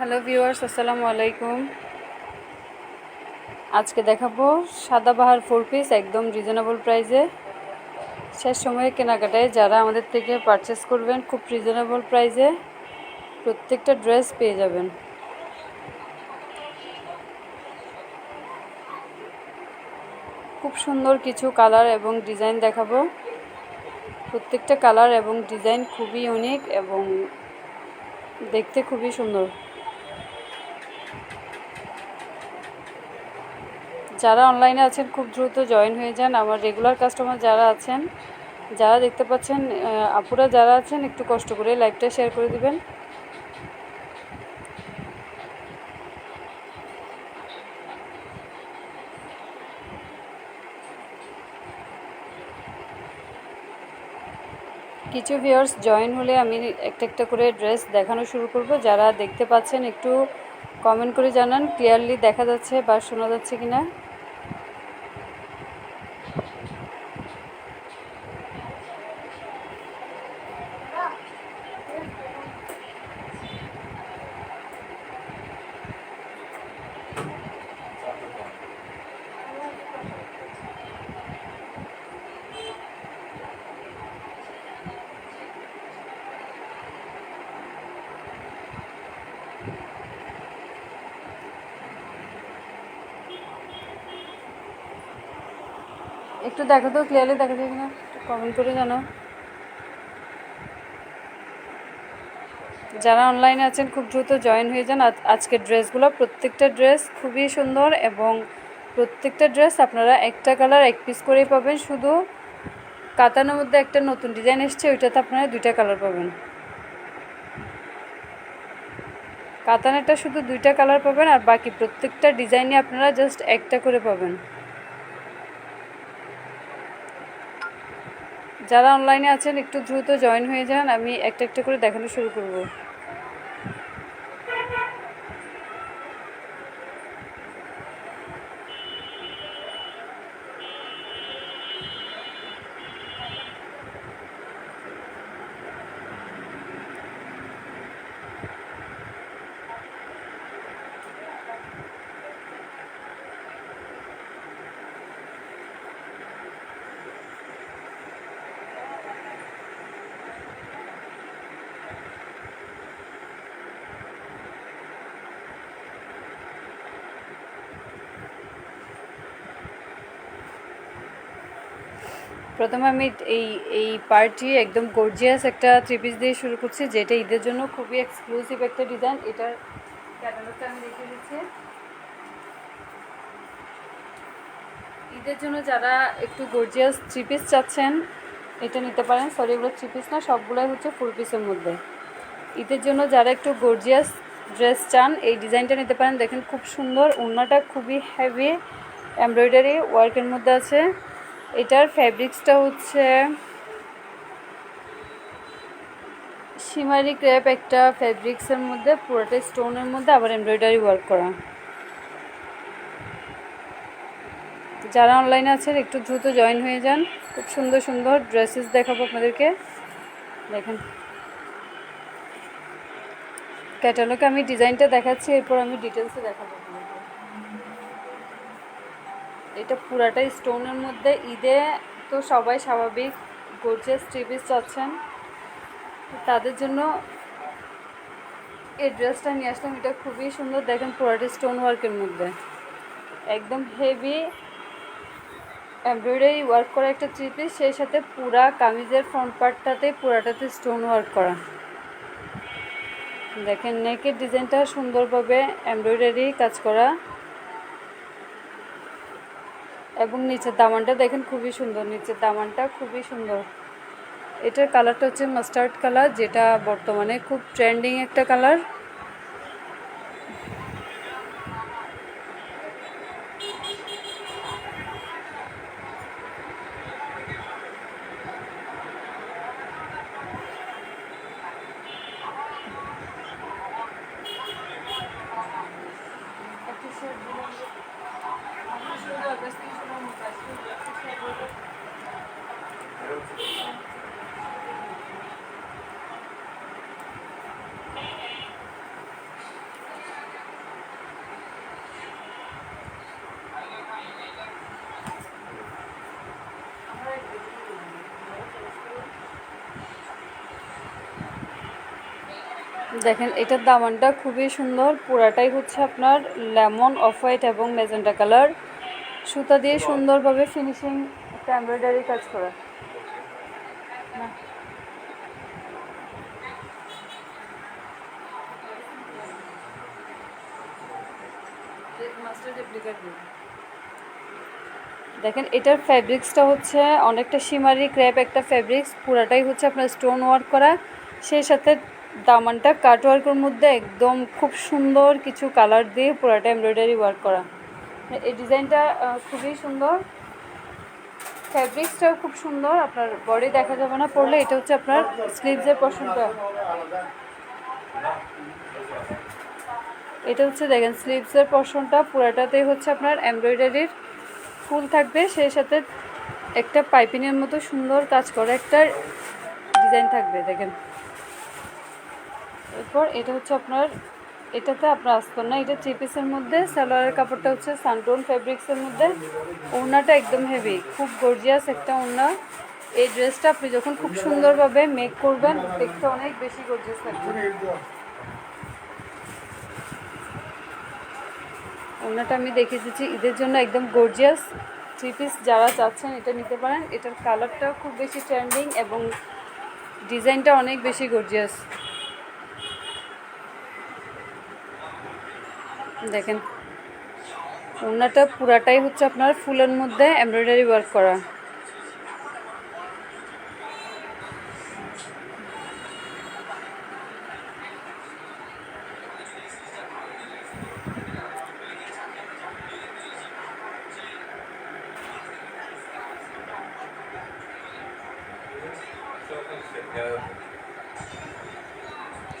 Hello viewers আসসালামু আলাইকুম। আজকে দেখাবো সাদাবাহার ফোর পিস একদম রিজনেবল প্রাইসে শেষ সময়ে কেনাকাটায় যারা আমাদের থেকে পারচেস করবেন, খুব রিজনেবল প্রাইসে প্রত্যেকটা ড্রেস পেয়ে যাবেন। খুব সুন্দর কিছু কালার এবং ডিজাইন দেখাবো। প্রত্যেকটা কালার এবং ডিজাইন খুবই ইউনিক এবং দেখতে খুবই সুন্দর। যারা অনলাইনে আছেন, খুব দ্রুত জয়েন হয়ে যান। আমার রেগুলার কাস্টমার যারা আছেন, যারা দেখতে পাচ্ছেন আপুরা যারা আছেন, একটু কষ্ট করে লাইভটা শেয়ার করে দিবেন। কিছু ভিউয়ার্স জয়েন হলে আমি একটা একটা করে ড্রেস দেখানো শুরু করব। যারা দেখতে পাচ্ছেন, একটু কমেন্ট করে জানান। ক্লিয়ারলি দেখা যাচ্ছে বা শোনা যাচ্ছে কিনা। একটু দেখো তো ক্লিয়ারলি দেখা যায় কিনা কমেন্ট করে জানাও। যারা অনলাইনে আছেন, খুব দ্রুত জয়েন হয়ে যান। আজ- আজকের ড্রেসগুলো, প্রত্যেকটা ড্রেস খুবই সুন্দর এবং প্রত্যেকটা ড্রেস আপনারা একটা কালার এক পিস করেই পাবেন। শুধু কাতানোর মধ্যে একটা নতুন ডিজাইন এসছে, ওইটাতে আপনারা দুইটা কালার পাবেন। কাতানেরটা শুধু দুইটা কালার পাবেন আর বাকি প্রত্যেকটা ডিজাইনে আপনারা জাস্ট একটা করে পাবেন। যারা অনলাইনে আছেন, একটু দ্রুত জয়েন হয়ে যান। আমি একটা একটা করে দেখানো শুরু করব। প্রথমে আমি এই এই পার্টি একদম গর্জিয়াস একটা থ্রি পিস দিয়ে শুরু করছি, যেটা ঈদের জন্য খুবই এক্সক্লুসিভ একটা ডিজাইন এটার ক্যাটালগটা আমি দেখিয়ে দিচ্ছি। ঈদের জন্য যারা একটু গর্জিয়াস থ্রি পিস চাচ্ছেন, এটা নিতে পারেন। সরি এগুলো থ্রি পিস না, সবগুলোই হচ্ছে ফুল পিসের মধ্যে। ঈদের জন্য যারা একটু গর্জিয়াস ড্রেস চান, এই ডিজাইনটা নিতে পারেন। দেখেন খুব সুন্দর, ওড়নাটা খুবই হেভি এমব্রয়ডারি ওয়ার্কের মধ্যে আছে। এটার ফ্যাব্রিক্সটা হচ্ছে সিমারি ক্র্যাপ একটা ফ্যাব্রিক্সের মধ্যে, পুরোটা স্টোনের মধ্যে, আবার এমব্রয়ডারি ওয়ার্ক করা। যারা অনলাইনে আছেন, একটু দ্রুত জয়েন হয়ে যান। খুব সুন্দর সুন্দর ড্রেসেস দেখাবো আপনাদেরকে। দেখেন। ক্যাটালগে আমি ডিজাইনটা দেখাচ্ছি, এরপর আমি ডিটেলসে দেখাবো আপনাদেরকে এটা পুরাটাই স্টোনের মধ্যে। ঈদে তো সবাই স্বাভাবিক গোর্জিয়াস টিভিস চাচ্ছেন তাদের জন্য এই ড্রেসটা নিয়ে আসলাম। এটা খুবই সুন্দর। দেখেন পুরাটা স্টোন ওয়ার্কের মধ্যে। একদম হেভি এমব্রয়ডারি ওয়ার্ক করা একটা থ্রি পিস সেই সাথে পুরা কামিজের ফ্রন্ট পার্টটাতে পুরাটাতে স্টোন ওয়ার্ক করা। দেখেন নেকের ডিজাইনটা সুন্দরভাবে এমব্রয়ডারি কাজ করা। এবং নিচের দামানটা দেখেন খুবই সুন্দর, নিচের দামানটা খুবই সুন্দর। এটার কালারটা হচ্ছে মাস্টার্ড কালার যেটা বর্তমানে খুব ট্রেন্ডিং একটা কালার দেখেন, এটার দামানটা খুবই সুন্দর। পুরাটাই হচ্ছে আপনার লেমন অফ হোয়াইট এবং মেজেন্টা কালার। সুতা দিয়ে সুন্দরভাবে ফিনিশিং একটা এমব্রয়ডারি কাজ করা। দেখেন, এটার ফ্যাব্রিক্সটা হচ্ছে অনেকটা সিমারি ক্র্যাপ একটা ফ্যাব্রিক্স পুরাটাই হচ্ছে আপনার স্টোন ওয়ার্ক করা। সেই সাথে দামানটা কাট ওয়ার্কের মধ্যে একদম খুব সুন্দর কিছু কালার দিয়ে পুরাটা এমব্রয়ডারি ওয়ার্ক করা। এই ডিজাইনটা খুবই সুন্দর। ফ্যাব্রিক্সটাও খুব সুন্দর। আপনার বডি দেখা যাবে না পড়লে এটা হচ্ছে আপনার স্লিভসের পশনটা এটা হচ্ছে দেখেন স্লিভসের পশনটা পুরাটাতেই হচ্ছে আপনার এমব্রয়ডারির ফুল থাকবে। সেই সাথে একটা পাইপিংয়ের মতো সুন্দর কাজ করা একটা ডিজাইন থাকবে, দেখেন। এরপর এটা হচ্ছে আপনার, এটাতে আপনার আসতো না, এটা থ্রি পিসের মধ্যে, সালোয়ারের কাপড়টা হচ্ছে সানটোন ফেব্রিক্সের মধ্যে। ওড়নাটা একদম হেভি খুব গর্জিয়াস একটা ওড়না। এই ড্রেসটা আপনি যখন খুব সুন্দরভাবে মেক করবেন, দেখতে অনেক বেশি গর্জিয়াস থাকবে ওড়নাটা আমি দেখিয়ে দিচ্ছি, ঈদের জন্য একদম গর্জিয়াস থ্রি পিস যারা চাচ্ছেন এটা নিতে পারেন, এটার কালারটাও খুব বেশি ট্রেন্ডিং এবং ডিজাইনটা অনেক বেশি গর্জিয়াস দেখেন। ওড়নাটা পুরাটাই হচ্ছে আপনার ফুলের মধ্যে এমব্রয়ডারি ওয়ার্ক করা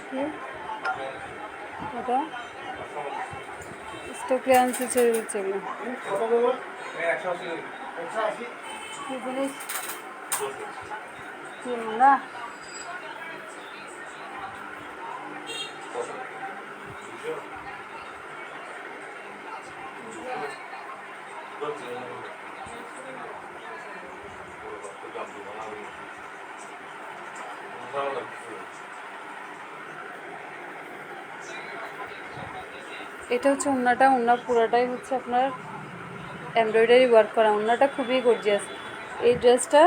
কি? ওটা ছেড়ে দিচ্ছে এগুলো কি জিনিস কি না এটা হচ্ছে ওড়নাটা ওড়না পুরোটাই হচ্ছে আপনার এমব্রয়ডারি ওয়ার্ক করা। ওড়নাটা খুবই গর্জিয়াস এই ড্রেসটা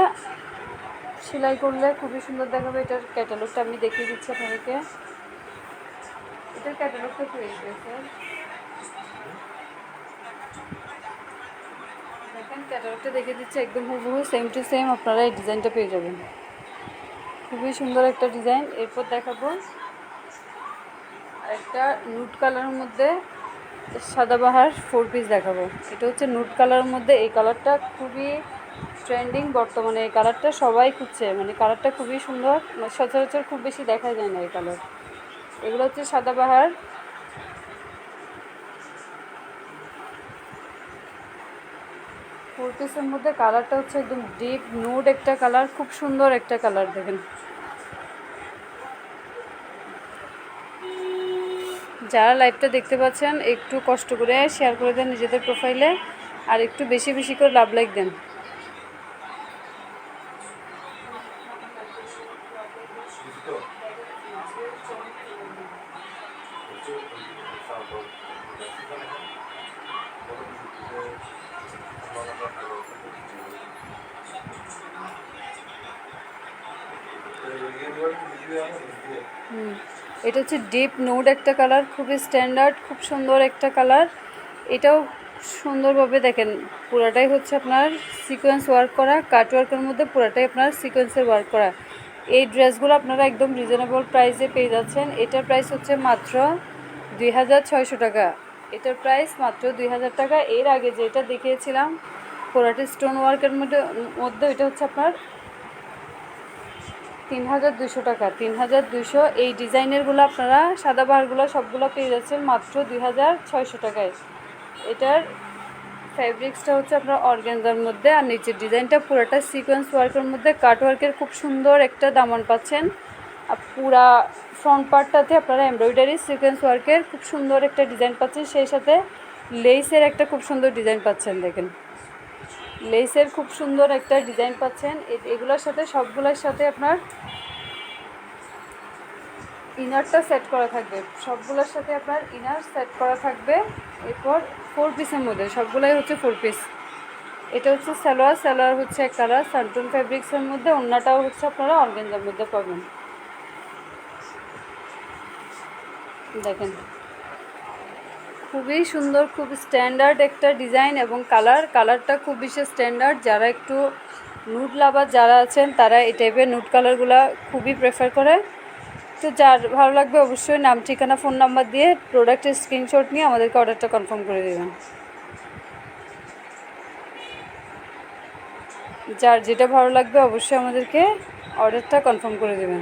সেলাই করলে খুবই সুন্দর দেখাবে। এটার ক্যাটালগটা আমি দেখিয়ে দিচ্ছি আপনাদেরকে। এটার ক্যাটালগটা পেয়ে দেখেন ক্যাটালগটা দেখে দিচ্ছি একদম হুবহু সেম টু সেম আপনারা এই ডিজাইনটা পেয়ে যাবেন। খুবই সুন্দর একটা ডিজাইন। এরপর দেখাবো একটা নুট কালারের মধ্যে সাদাবাহার ফোর পিস দেখাবো। এটা হচ্ছে নুট কালারের মধ্যে এই কালারটা খুবই ট্রেন্ডিং বর্তমানে। এই কালারটা সবাই খুঁজছে মানে কালারটা খুবই সুন্দর মানে সচরাচর খুব বেশি দেখা যায় না এই কালার এগুলো হচ্ছে সাদাবাহার ফোর পিসের মধ্যে কালারটা হচ্ছে একদম ডিপ নুড একটা কালার খুব সুন্দর একটা কালার দেখেন। যারা লাইভটা দেখতে পাচ্ছেন, একটু কষ্ট করে শেয়ার করে দেন নিজেদের প্রোফাইলে আর একটু বেশি বেশি করে লাভ লাইক দেন। হুম। এটা হচ্ছে ডিপ নোড একটা কালার খুবই স্ট্যান্ডার্ড খুব সুন্দর একটা কালার এটাও সুন্দরভাবে দেখেন, পুরাটাই হচ্ছে আপনার সিকোয়েন্স ওয়ার্ক করা কাট ওয়ার্কের মধ্যে পুরাটাই আপনার সিকোয়েন্সের ওয়ার্ক করা। এই ড্রেসগুলো আপনারা একদম রিজনেবল প্রাইসে পেয়ে যাচ্ছেন। এটার প্রাইস হচ্ছে মাত্র দুই হাজার ছয়শো টাকা। এটার প্রাইস মাত্র দুই হাজার টাকা। এর আগে যেটা দেখিয়েছিলাম, পুরাটি স্টোন ওয়ার্কের মধ্যে মধ্যে এটা হচ্ছে আপনার তিন হাজার দুশো টাকা। তিন হাজার দুশো এই ডিজাইনেরগুলো আপনারা সাদা বাহারগুলো সবগুলো পেয়ে যাচ্ছেন মাত্র দুই হাজার ছয়শো টাকায়। এটার ফ্যাব্রিক্সটা হচ্ছে আপনার অর্গ্যানজার মধ্যে আর নিচের ডিজাইনটা পুরোটা সিকোয়েন্স ওয়ার্কের মধ্যে। কাট ওয়ার্কের খুব সুন্দর একটা দামান পাচ্ছেন। আর পুরা ফ্রন্ট পার্টটাতে আপনারা এমব্রয়ডারি সিকোয়েন্স ওয়ার্কের খুব সুন্দর একটা ডিজাইন পাচ্ছেন। সেই সাথে লেসের একটা খুব সুন্দর ডিজাইন পাচ্ছেন, দেখেন। লেসের খুব সুন্দর একটা ডিজাইন পাচ্ছেন। এগুলোর সাথে সবগুলোর সাথে আপনার ইনারটা সেট করা থাকবে। সবগুলোর সাথে আপনার ইনার সেট করা থাকবে। এরপর ফোর পিসের মধ্যে, সবগুলাই হচ্ছে ফোর পিস এটা হচ্ছে সালোয়ার সালোয়ার হচ্ছে এক কালার। সান্টুন ফ্যাব্রিক্সের মধ্যে অন্যটাও হচ্ছে আপনারা অর্গেঞ্জার মধ্যে পাবেন। দেখেন। খুবই সুন্দর, খুব স্ট্যান্ডার্ড একটা ডিজাইন এবং কালার কালারটা খুব বেশি স্ট্যান্ডার্ড যারা একটু নুড লাভার যারা আছেন, তারা এই টাইপের নুড কালারগুলো খুবই প্রেফার করে। তো যার ভালো লাগবে অবশ্যই নাম, ঠিকানা ফোন নাম্বার দিয়ে প্রোডাক্টের স্ক্রিনশট নিয়ে আমাদেরকে অর্ডারটা কনফার্ম করে দেবেন। যার যেটা ভালো লাগবে অবশ্যই আমাদেরকে অর্ডারটা কনফার্ম করে দেবেন।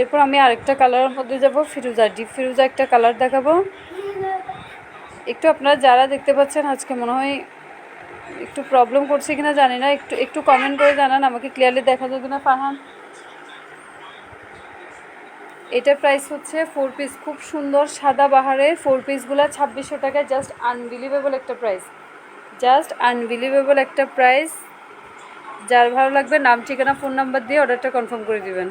এরপর আমি আরেকটা কালারের মধ্যে যাব, ফিরুজা ডিপ ফিরোজা একটা কালার দেখাবো। একটু আপনারা যারা দেখতে পাচ্ছেন, আজকে মনে হয় একটু প্রবলেম করছে কিনা জানি না, একটু একটু কমেন্ট করে জানান, আমাকে ক্লিয়ারলি দেখা যায় কিনা ফারহান এটার প্রাইস হচ্ছে ফোর পিস খুব সুন্দর সাদা বাহারে ফোর পিসগুলো ছাব্বিশশো টাকায় জাস্ট আনবিলিভেবল একটা প্রাইস জাস্ট আনবিলিভেবল একটা প্রাইস যার ভালো লাগবে, নাম, ঠিকানা ফোন নাম্বার দিয়ে অর্ডারটা কনফার্ম করে দিবেন।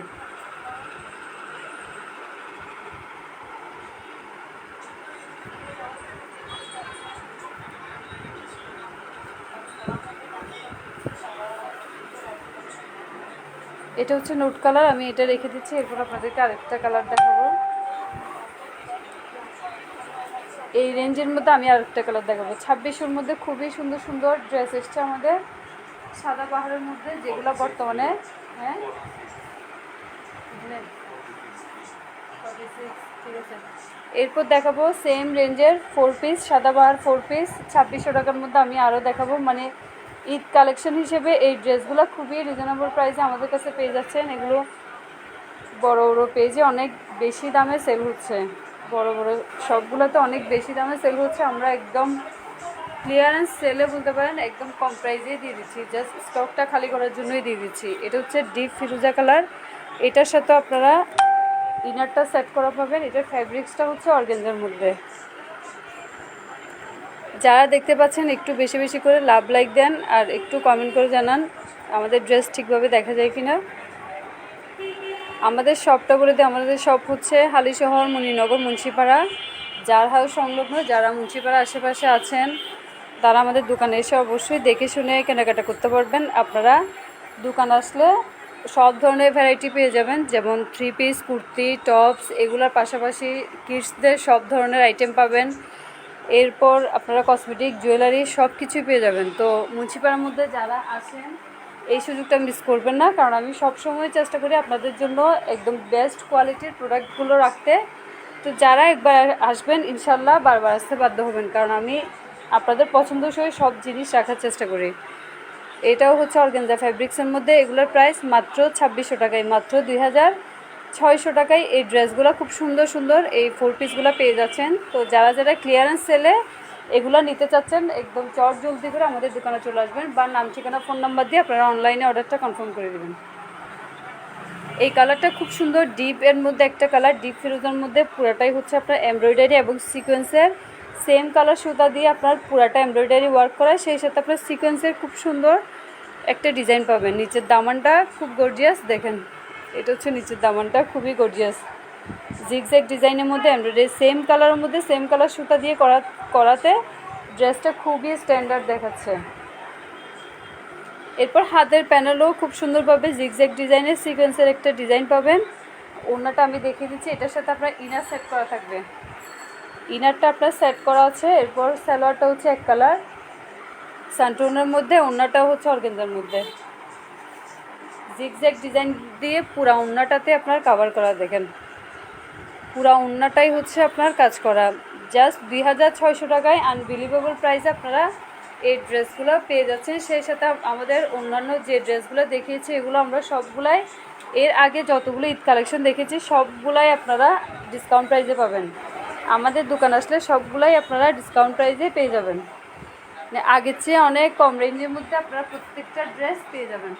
এটা হচ্ছে নোট কালার আমি এটা রেখে দিচ্ছি, এরপর আপনাদেরকে আরেকটা কালার দেখাবো। এই রেঞ্জের মধ্যে আমি আরেকটা কালার দেখাবো। ছাব্বিশের মধ্যে খুবই সুন্দর সুন্দর ড্রেস এসছে আমাদের। সাদা পাহাড়ের মধ্যে যেগুলো বর্তমানে হ্যাঁ? এরপর দেখাবো সেম রেঞ্জের ফোর পিস সাদাবাহার ফোর পিস ছাব্বিশশো টাকার মধ্যে আমি আরও দেখাবো মানে ঈদ কালেকশন হিসেবে এই ড্রেসগুলো খুবই রিজনেবল প্রাইসে আমাদের কাছে পেয়ে যাচ্ছেন। এগুলো বড় বড় পেজে অনেক বেশি দামে সেল হচ্ছে। বড় বড় সবগুলোতে অনেক বেশি দামে সেল হচ্ছে। আমরা একদম ক্লিয়ারেন্স সেলে বলতে পারেন, একদম কম প্রাইসেই দিয়ে দিচ্ছি। জাস্ট স্টকটা খালি করার জন্যই দিয়ে দিচ্ছি। এটা হচ্ছে ডিপ ফিরোজা কালার এটার সাথে আপনারা ইনারটা সেট করা পাবেন। এটার ফ্যাব্রিক্সটা হচ্ছে অর্গেঞ্জার মধ্যে। যারা দেখতে পাচ্ছেন, একটু বেশি বেশি করে লাভ লাইক দেন আর একটু কমেন্ট করে জানান, আমাদের ড্রেস ঠিকভাবে দেখা যায় কি না আমাদের শপটা বলে দিই, আমাদের শপ হচ্ছে হালিশহর মণিনগর মুন্সিপাড়া। যার হাউস সংলগ্ন, যারা মুন্সিপাড়া আশেপাশে আছেন, তারা আমাদের দোকানে এসে অবশ্যই দেখে শুনে কেনাকাটা করতে পারবেন। আপনারা দোকান আসলে সব ধরনের ভ্যারাইটি পেয়ে যাবেন, যেমন থ্রি পিস কুর্তি টপস এগুলোর পাশাপাশি কিডসদের সব ধরনের আইটেম পাবেন। এরপর আপনারা কসমেটিক জুয়েলারি সব কিছুই পেয়ে যাবেন। তো মুন্সিপাড়ার মধ্যে যারা আসেন এই সুযোগটা মিস করবেন না, কারণ আমি সব সময় চেষ্টা করি আপনাদের জন্য একদম বেস্ট কোয়ালিটির প্রোডাক্টগুলো রাখতে। তো যারা একবার আসবেন, ইনশাল্লাহ বারবার আসতে বাধ্য হবেন, কারণ আমি আপনাদের পছন্দসই সব জিনিস রাখার চেষ্টা করি। এটাও হচ্ছে অর্গেনজা ফ্যাব্রিক্সের মধ্যে, এগুলোর প্রাইস মাত্র ছাব্বিশশো টাকায়, মাত্র দুই হাজার ছয়শো টাকায় এই ড্রেসগুলো খুব সুন্দর সুন্দর এই ফোর পিসগুলো পেয়ে যাচ্ছেন। তো যারা যারা ক্লিয়ারেন্স সেলে এগুলো নিতে চাচ্ছেন, একদম চট জলদি করে আমাদের দোকানে চলে আসবেন বা নাম ঠিকানা ফোন নাম্বার দিয়ে আপনারা অনলাইনে অর্ডারটা কনফার্ম করে দেবেন। এই কালারটা খুব সুন্দর ডিপ এর মধ্যে একটা কালার ডিপ ফিরোজার মধ্যে পুরাটাই হচ্ছে আপনার এমব্রয়ডারি এবং সিকোয়েন্সের সেম কালার সুতা দিয়ে আপনার পুরাটা এমব্রয়ডারি ওয়ার্ক করা, সেই সাথে আপনার সিকোয়েন্সের খুব সুন্দর একটা ডিজাইন পাবেন। নিচের দামানটা খুব গর্জিয়াস দেখেন। এটা হচ্ছে নিচের দামানটা, খুবই গর্জিয়াস জিগজ্যাগ ডিজাইনের মধ্যে এমব্রয়ডারি সেম কালারের মধ্যে সেম কালার সুতা দিয়ে করা, করাতে ড্রেসটা খুবই স্ট্যান্ডার্ড দেখাচ্ছে। এরপর হাতের প্যানেলও খুব সুন্দরভাবে জিগজ্যাগ ডিজাইনের সিকোয়েন্সের একটা ডিজাইন পাবেন। ওনাটা আমি দেখিয়ে দিচ্ছি, এটার সাথে আপনার ইনার সেট করা থাকবে। ইনারটা আপনার সেট করা আছে, এরপর সালোয়ারটা হচ্ছে এক কালার সান্টুনের মধ্যে ওনাটাও হচ্ছে অর্গেঞ্জার মধ্যে। জিগজ্যাগ ডিজাইন দিয়ে পুরা ওন্নাটাতে আপনার কাভার করা, দেখেন। পুরা ওন্নাটাই হচ্ছে আপনার কাজ করা। জাস্ট দুই হাজার ছয়শো টাকায় আনবিলিভেবল প্রাইসে আপনারা এই ড্রেসগুলো পেয়ে যাচ্ছেন। সেই সাথে আমাদের অন্যান্য যে ড্রেসগুলো দেখিয়েছি, এগুলো আমরা সবগুলাই, এর আগে যতগুলো ঈদ কালেকশন দেখেছি, সবগুলাই আপনারা ডিসকাউন্ট প্রাইজে পাবেন। আমাদের দোকান আসলে সবগুলাই আপনারা ডিসকাউন্ট প্রাইজে পেয়ে যাবেন। মানে আগের চেয়ে অনেক কম রেঞ্জের মধ্যে আপনারা প্রত্যেকটা ড্রেস পেয়ে যাবেন।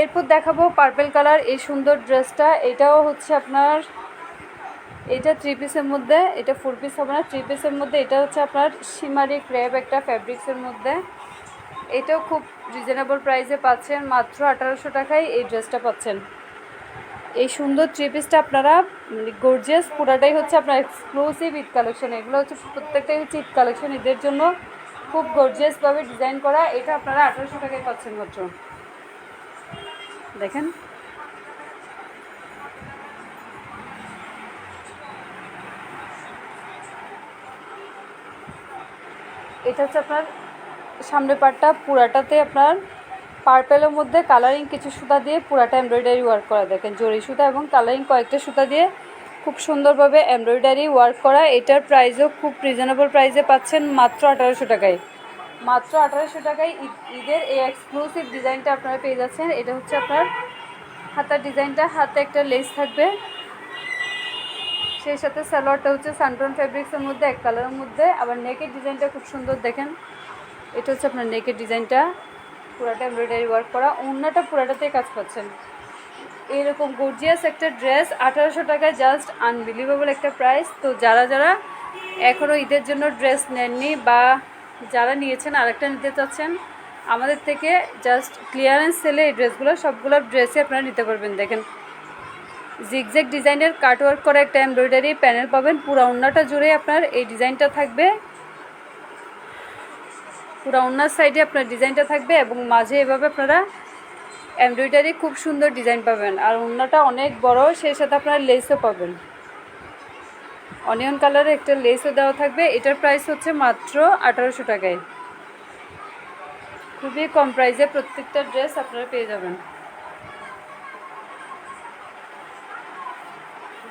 এরপর দেখাবো পার্পেল কালার এই সুন্দর ড্রেসটা এটাও হচ্ছে আপনার, এটা থ্রি পিসের মধ্যে, এটা ফোর পিস হবে না থ্রি পিসের মধ্যে, এটা হচ্ছে আপনার সিমারি ক্রেপ একটা ফ্যাব্রিক্সের মধ্যে। এটাও খুব রিজনেবল প্রাইসে পাচ্ছেন, মাত্র আঠারোশো টাকায় এই ড্রেসটা পাচ্ছেন। এই সুন্দর থ্রি পিসটা আপনারা গর্জিয়াস পুরাটাই হচ্ছে আপনার এক্সক্লুসিভ ঈদ কালেকশন এগুলো হচ্ছে প্রত্যেকটাই হচ্ছে ঈদ কালেকশন ঈদের জন্য খুব গর্জিয়াসভাবে ডিজাইন করা, এটা আপনারা আঠারোশো টাকায় পাচ্ছেন মাত্র। দেখেন। এটা হচ্ছে আপনার সামনের পার্টটা পুরাটাতে আপনার পার্পেলের মধ্যে কালারিং কিছু সুতা দিয়ে পুরাটা এমব্রয়ডারি ওয়ার্ক করা। দেখেন, জরি সুতা এবং কালারিং কয়েকটা সুতা দিয়ে খুব সুন্দরভাবে এমব্রয়ডারি ওয়ার্ক করা। এটার প্রাইসও খুব রিজনেবল প্রাইসে পাচ্ছেন মাত্র আঠারোশো টাকায়। মাত্র আঠারোশো টাকায় ঈদ- ঈদের এই এক্সক্লুসিভ ডিজাইনটা আপনারা পেয়ে যাচ্ছেন। এটা হচ্ছে আপনার হাতার ডিজাইনটা হাতে একটা লেস থাকবে। সেই সাথে সালোয়ারটা হচ্ছে সানটন ফ্যাব্রিক্সের মধ্যে, এক কালারের মধ্যে। আবার নেকের ডিজাইনটা খুব সুন্দর দেখেন। এটা হচ্ছে আপনার নেকের ডিজাইনটা পুরাটা এমব্রয়ডারি ওয়ার্ক করা। অন্যটা পুরাটাতে কাজ পাচ্ছেন এরকম গর্জিয়াস একটা ড্রেস আঠারোশো টাকায় জাস্ট আনবিলিভেবল একটা প্রাইস তো যারা যারা এখনও ঈদের জন্য ড্রেস নেননি বা যারা নিয়েছেন, আরেকটা নিতে চাচ্ছেন, আমাদের থেকে জাস্ট ক্লিয়ারেন্স সেলে এই ড্রেসগুলো সবগুলো ড্রেসই আপনারা নিতে পারবেন, দেখেন। জিগজ্যাগ ডিজাইনের কাটওয়ার্ক করা একটা এমব্রয়ডারি প্যানেল পাবেন, পুরো ওড়নাটা জুড়ে আপনার এই ডিজাইনটা থাকবে। পুরো ওড়নার সাইডে আপনার ডিজাইনটা থাকবে এবং মাঝে এভাবে আপনারা এমব্রয়ডারি খুব সুন্দর ডিজাইন পাবেন। আর ওড়নাটা অনেক বড়, সেই সাথে আপনারা লেসও পাবেন। অনিয়ন কালারের একটা লেসও দেওয়া থাকবে। এটার প্রাইস হচ্ছে মাত্র আঠারোশো টাকায়। খুবই কম প্রাইসে প্রত্যেকটা ড্রেস আপনারা পেয়ে যাবেন।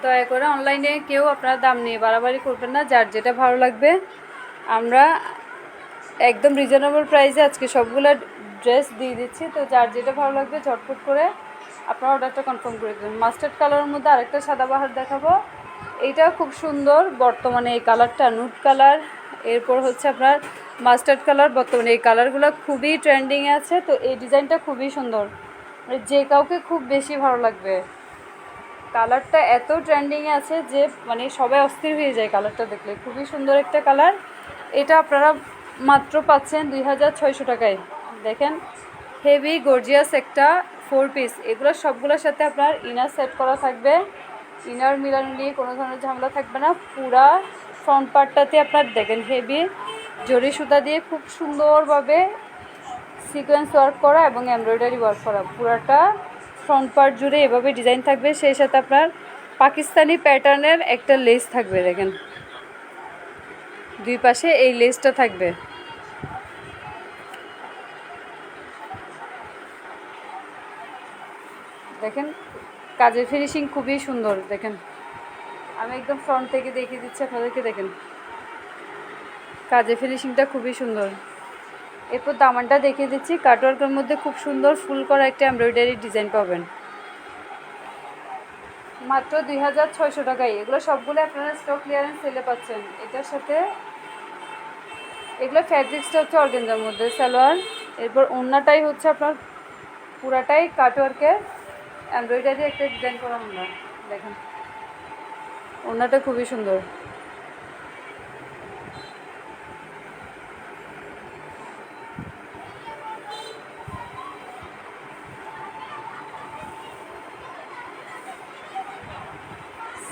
দয়া করে অনলাইনে কেউ আপনারা দাম নিয়ে বাড়াবাড়ি করবেন না, যার যেটা ভালো লাগবে। আমরা একদম রিজনেবল প্রাইসে আজকে সবগুলো ড্রেস দিয়ে দিচ্ছি। তো যার যেটা ভালো লাগবে ঝটপট করে আপনারা অর্ডারটা কনফার্ম করে দেবেন। মাস্টার্ড কালারের মধ্যে আরেকটা সাদাবাহার দেখাবো। এইটা খুব সুন্দর। বর্তমানে এই কালারটা নুট কালার। এরপর হচ্ছে আপনার মাস্টার্ড কালার। বর্তমানে এই কালারগুলো খুবই ট্রেন্ডিংয়ে আছে। তো এই ডিজাইনটা খুবই সুন্দর। যে কাউকে খুব বেশি ভালো লাগবে। কালারটা এত ট্রেন্ডিংয়ে আছে যে মানে সবাই অস্থির হয়ে যায় কালারটা দেখলে। খুবই সুন্দর একটা কালার। এটা আপনারা মাত্র পাচ্ছেন দুই হাজার ছয়শো টাকায়। দেখেন, হেভি গর্জিয়াস একটা ফোর পিস। এগুলো সবগুলোর সাথে আপনার ইনার সেট করা থাকবে। ইনার মিলানো নিয়ে কোনো ধরনের ঝামেলা থাকবে না। পুরা ফ্রন্ট পার্টটাতে আপনার দেখেন হেভি জরি সুতা দিয়ে খুব সুন্দরভাবে সিকোয়েন্স ওয়ার্ক করা এবং এমব্রয়ডারি ওয়ার্ক করা। পুরাটা ফ্রন্ট পার্ট জুড়ে এভাবে ডিজাইন থাকবে, সেই সাথে আপনার পাকিস্তানি প্যাটার্নের একটা লেস থাকবে, দেখেন। দুই পাশে এই লেসটা থাকবে। দেখেন কাজের ফিনিশিং খুবই সুন্দর, দেখেন। আমি একদম ফ্রন্ট থেকে দেখিয়ে দিচ্ছি, আপনাদেরকে দেখেন। কাজের ফিনিশিংটা খুবই সুন্দর। এরপর দামানটা দেখিয়ে দিচ্ছি কাটওয়ার্কের মধ্যে খুব সুন্দর ফুল করা একটা এমব্রয়ডারি ডিজাইন পাবেন। মাত্র দুই হাজার ছয়শো টাকায়। এগুলো সবগুলো আপনারা স্টক ক্লিয়ারেন্স সেলে পাচ্ছেন। এটার সাথে এগুলো ফ্যাব্রিক্সটা হচ্ছে অর্গেঞ্জার মধ্যে, সালোয়ার। এরপর ওড়নাটাই হচ্ছে আপনার পুরাটাই কাটওয়ার্কের এমব্রয়ডারি একটা ডিজাইন করা ওড়না দেখেন। ওড়নাটা খুবই সুন্দর।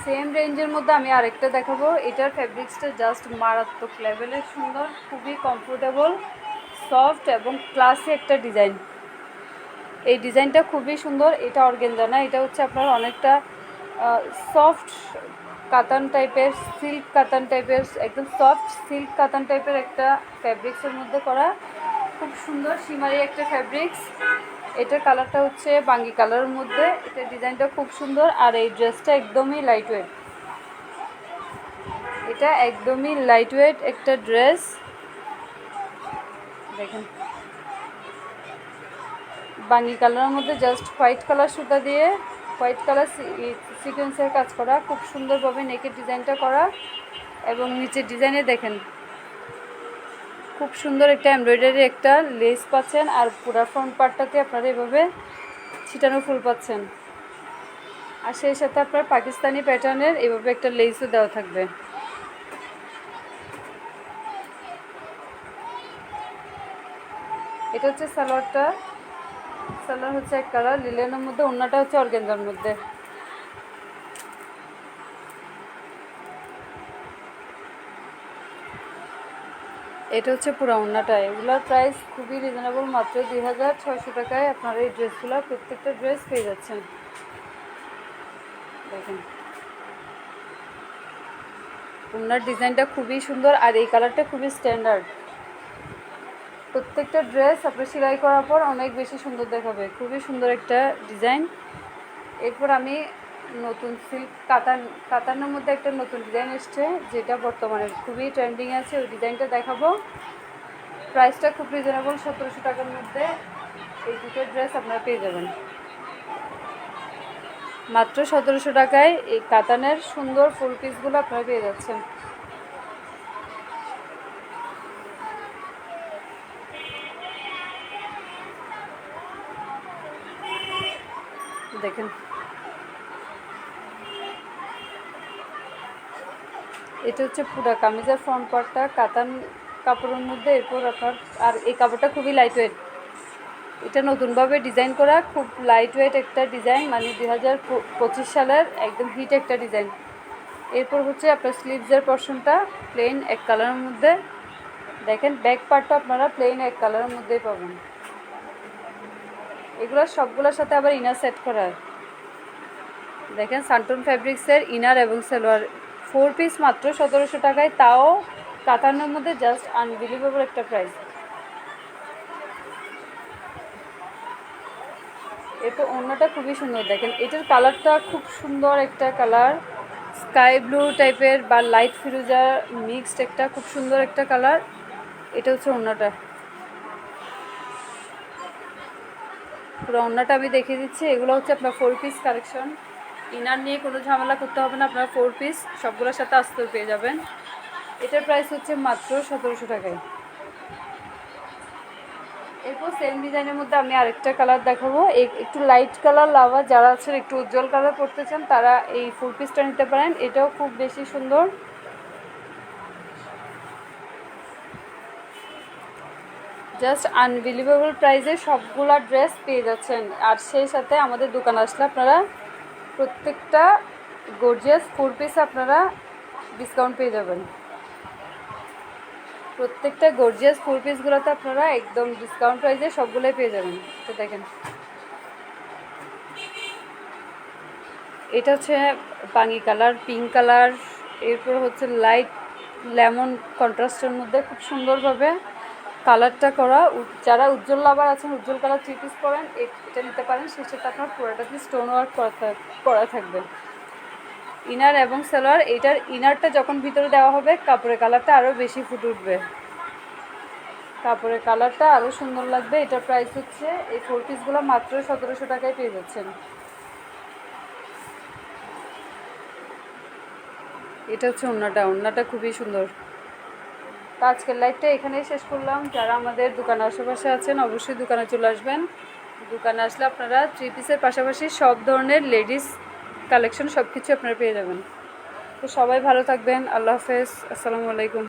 সেম রেঞ্জের মধ্যে আমি আরেকটা দেখাবো। এটার ফ্যাব্রিক্সটা জাস্ট মারাত্মক লেভেলের সুন্দর, খুবই কমফোর্টেবল সফট এবং ক্লাসি একটা ডিজাইন। এই ডিজাইনটা খুবই সুন্দর, এটা অর্গেঞ্জা না, এটা হচ্ছে আপনার অনেকটা সফট কাতান টাইপের সিল্ক কাতান টাইপের একদম সফট সিল্ক কাতান টাইপের একটা ফ্যাব্রিক্সের মধ্যে করা, খুব সুন্দর সিমারি একটা ফ্যাব্রিক্স এটার কালারটা হচ্ছে বাঙ্গি কালারের মধ্যে এটা ডিজাইনটা খুব সুন্দর, আর এই ড্রেসটা একদমই লাইট ওয়েট এটা একদমই লাইট ওয়েট একটা ড্রেস দেখেন বাঙ্গি কালারের মধ্যে জাস্ট হোয়াইট কালার সুতা দিয়ে হোয়াইট কালার সিকোয়েন্সের কাজ করা, খুব সুন্দরভাবে নেকের ডিজাইনটা করা এবং নিচের ডিজাইনে দেখেন, খুব সুন্দর একটা এমব্রয়ডারি একটা লেস পাচ্ছেন আর পুরা ফ্রন্ট পার্টটাতে আপনারা এভাবে ছিটানো ফুল পাচ্ছেন। আর সেই সাথে আপনার পাকিস্তানি প্যাটার্নের এভাবে একটা লেসও দেওয়া থাকবে। এটা হচ্ছে সালোয়ারটা। সালোয়ার হচ্ছে এক কালার লিলেনের মধ্যে অন্যটা হচ্ছে অর্গেঞ্জার মধ্যে। এটা হচ্ছে পুরো ওড়নাটা। এগুলোর প্রাইস খুবই রিজনেবল মাত্র দুই হাজার ছয়শো টাকায় আপনারা এই ড্রেসগুলো প্রত্যেকটা ড্রেস পেয়ে যাচ্ছেন। দেখেন। ওনার ডিজাইনটা খুবই সুন্দর আর এই কালারটা খুবই স্ট্যান্ডার্ড প্রত্যেকটা ড্রেস আপনার সেলাই করার পর অনেক বেশি সুন্দর দেখাবে। খুবই সুন্দর একটা ডিজাইন এরপর আমি নতুন সিল্ক কাতান, কাতানের মধ্যে একটা নতুন ডিজাইন এসছে, যেটা বর্তমানে খুবই ট্রেন্ডিং আছে, ওই ডিজাইনটা দেখাবো। প্রাইসটা খুব রিজনেবল সতেরোশো টাকার মধ্যে এই দুটো ড্রেস আপনারা পেয়ে যাবেন। মাত্র সতেরোশো টাকায় এই কাতানের সুন্দর ফুল পিসগুলো আপনারা পেয়ে যাচ্ছেন। দেখেন। এটা হচ্ছে পুরা কামিজের ফ্রন্ট পার্টটা, কাতান কাপড়ের মধ্যে এরপর আপনার, আর এই কাপড়টা খুবই লাইট ওয়েট এটা নতুনভাবে ডিজাইন করা, খুব লাইট ওয়েট একটা ডিজাইন মানে দুই হাজার পঁচিশ সালের একদম হিট একটা ডিজাইন এরপর হচ্ছে আপনার স্লিভসের পর্শনটা প্লেন এক কালারের মধ্যে। দেখেন ব্যাক পার্টটা আপনারা প্লেন এক কালারের মধ্যেই পাবেন। এগুলো সবগুলোর সাথে আবার ইনার সেট করা। দেখেন সান্টন ফ্যাব্রিক্সের ইনার এবং সালোয়ার। ফোর পিস মাত্র, সতেরোশো টাকায়। তাও কাতানোর মধ্যে জাস্ট আনবিলিভেবল একটা প্রাইস এরপর অন্যটা খুবই সুন্দর, দেখেন। এটার কালারটা খুব সুন্দর একটা কালার স্কাই ব্লু টাইপের বা লাইট ফিরোজা মিক্সড একটা খুব সুন্দর একটা কালার এটা হচ্ছে অন্যটা। পুরো অন্যটা আমি দেখিয়ে দিচ্ছি। এগুলো হচ্ছে আপনার ফোর পিস কালেকশন ইনার নিয়ে কোনো ঝামেলা করতে হবে না, আপনার ফোর পিস সবগুলোর সাথে আস্তে পেয়ে যাবেন। এটার প্রাইস হচ্ছে মাত্র সতেরোশো টাকায়। এরপর সেম ডিজাইনের মধ্যে আমি আরেকটা কালার দেখাবো। একটু লাইট কালার লাভা যারা আছেন একটু উজ্জ্বল কালার পড়তে চান, তারা এই ফুল পিসটা নিতে পারেন। এটাও খুব বেশি সুন্দর। জাস্ট আনবিলিভেবল প্রাইসে সবগুলা ড্রেস পেয়ে যাচ্ছেন। আর সেই সাথে আমাদের দোকান আসলে আপনারা প্রত্যেকটা গর্জিয়াস ফোর পিস আপনারা ডিসকাউন্ট পেয়ে যাবেন। প্রত্যেকটা গর্জিয়াস ফোর পিসগুলোতে আপনারা একদম ডিসকাউন্ট প্রাইসে সবগুলোই পেয়ে যাবেন। তো দেখেন। এটা হচ্ছে পাঙ্গি কালার পিঙ্ক কালার, এরপর হচ্ছে লাইট লেমন কন্ট্রাস্টের মধ্যে খুব সুন্দরভাবে কালারটা করা যারা উজ্জ্বল লাভার আছেন, উজ্জ্বল কালার থ্রি পিস পরেন এ- এটা নিতে পারেন। সাথে আপনার পুরোটাতে স্টোন ওয়ার্ক করা থাক- করা থাকবে। ইনার এবং সালোয়ার এটার ইনারটা যখন ভিতরে দেওয়া হবে, কাপড়ের কালারটা আরও বেশি ফুটে উঠবে। কাপড়ের কালারটা আরও সুন্দর লাগবে। এটার প্রাইস হচ্ছে, এই ফোর পিসগুলো মাত্র সতেরোশো টাকায় পেয়ে যাচ্ছেন। এটা হচ্ছে ওড়নাটা ওড়নাটা খুবই সুন্দর। তো আজকের লাইভটা এখানেই শেষ করলাম। যারা আমাদের দোকানের আশেপাশে আছেন, অবশ্যই দোকানে চলে আসবেন। দোকানে আসলে আপনারা থ্রি পিসের পাশাপাশি সব ধরনের লেডিস কালেকশন সব কিছু আপনারা পেয়ে যাবেন। তো সবাই ভালো থাকবেন। আল্লাহ হাফেজ। আসসালামু আলাইকুম।